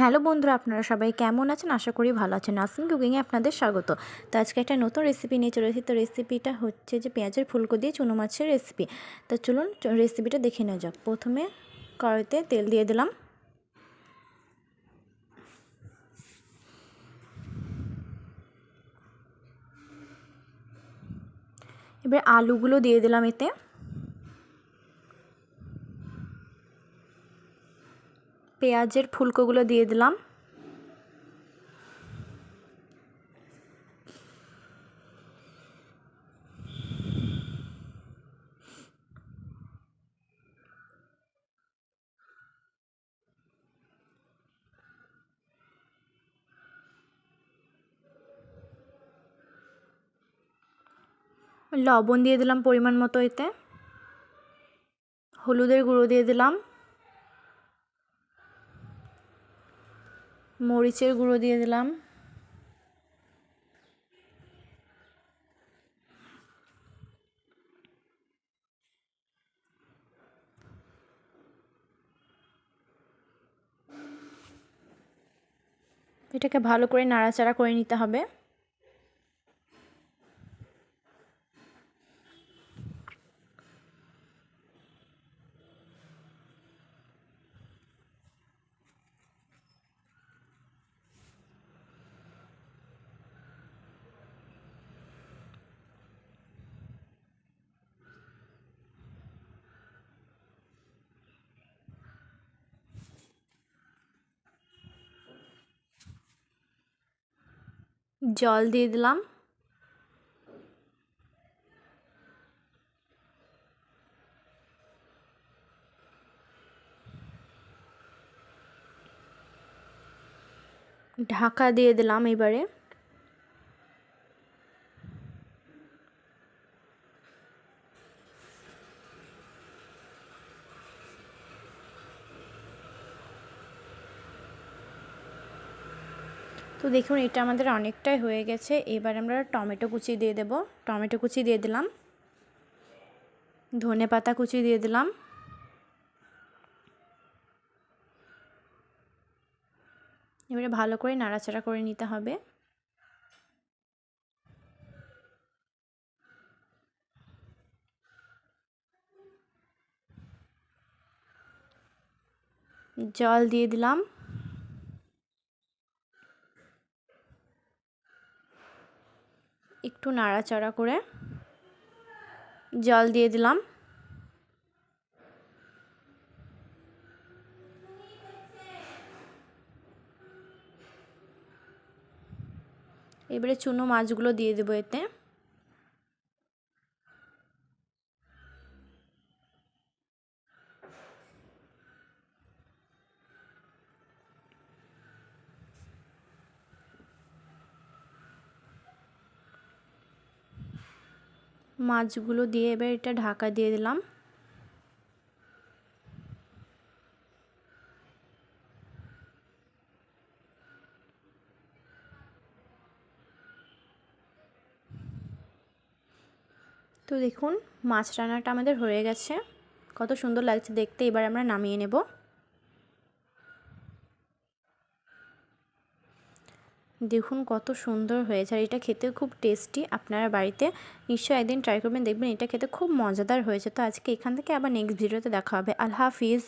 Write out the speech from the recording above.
Hello বন্ধুরা, আপনারা সবাই কেমন আছেন? আশা করি ভালো আছেন। নাসিম কুকিংয়ে আপনাদের স্বাগত। তো আজকে একটা নতুন রেসিপি নিয়ে চলে এসেছি। তো রেসিপিটা হচ্ছে যে পেঁয়াজের ফুলকো দিয়ে চুনো মাছের রেসিপি তো চলুন রেসিপিটা দেখে নেওয়া যাক। প্রথমে কড়াইতে তেল দিয়ে দিলাম। এবার আলুগুলো দিয়ে দিলাম এতে। পেঁয়াজের ফুলকোগুলো দিয়ে দিলাম। লবণ দিয়ে দিলাম পরিমাণ মতো এতে। হলুদের গুঁড়ো দিয়ে দিলাম। মরিচের গুঁড়ো দিয়ে দিলাম। এটাকে ভালো করে নাড়াচাড়া করে নিতে হবে। জল দিয়ে দিলাম। ঢাকা দিয়ে দিলাম এবারে। তো দেখুন, এটা আমাদের অনেকটাই হয়ে গেছে। এবার আমরা টমেটো কুচি দিয়ে দেব। টমেটো কুচি দিয়ে দিলাম। ধনে পাতা কুচি দিয়ে দিলাম। এবারে ভালো করে নাড়াচাড়া করে নিতে হবে। জল দিয়ে দিলাম। একটু নাড়াচাড়া করে জল দিয়ে দিলাম। এবারে চুনো মাছগুলো দিয়ে দেবো এতে। মাছগুলো দিয়ে এবার এটা ঢাকা দিয়ে দিলাম। তো দেখুন, মাছ রান্নাটা আমাদের হয়ে গেছে। কত সুন্দর লাগছে দেখতে। এবার আমরা নামিয়ে নেব। দেখুন কত সুন্দর হয়েছে। আর এটা খেতে খুব টেস্টি আপনারা বাড়িতে নিশ্চয়ই একদিন ট্রাই করবেন, দেখবেন এটা খেতে খুব মজাদার হয়েছে। তো আজকে এখান থেকে আবার নেক্সট ভিডিওতে দেখা হবে। আল্লাহ হাফিজ।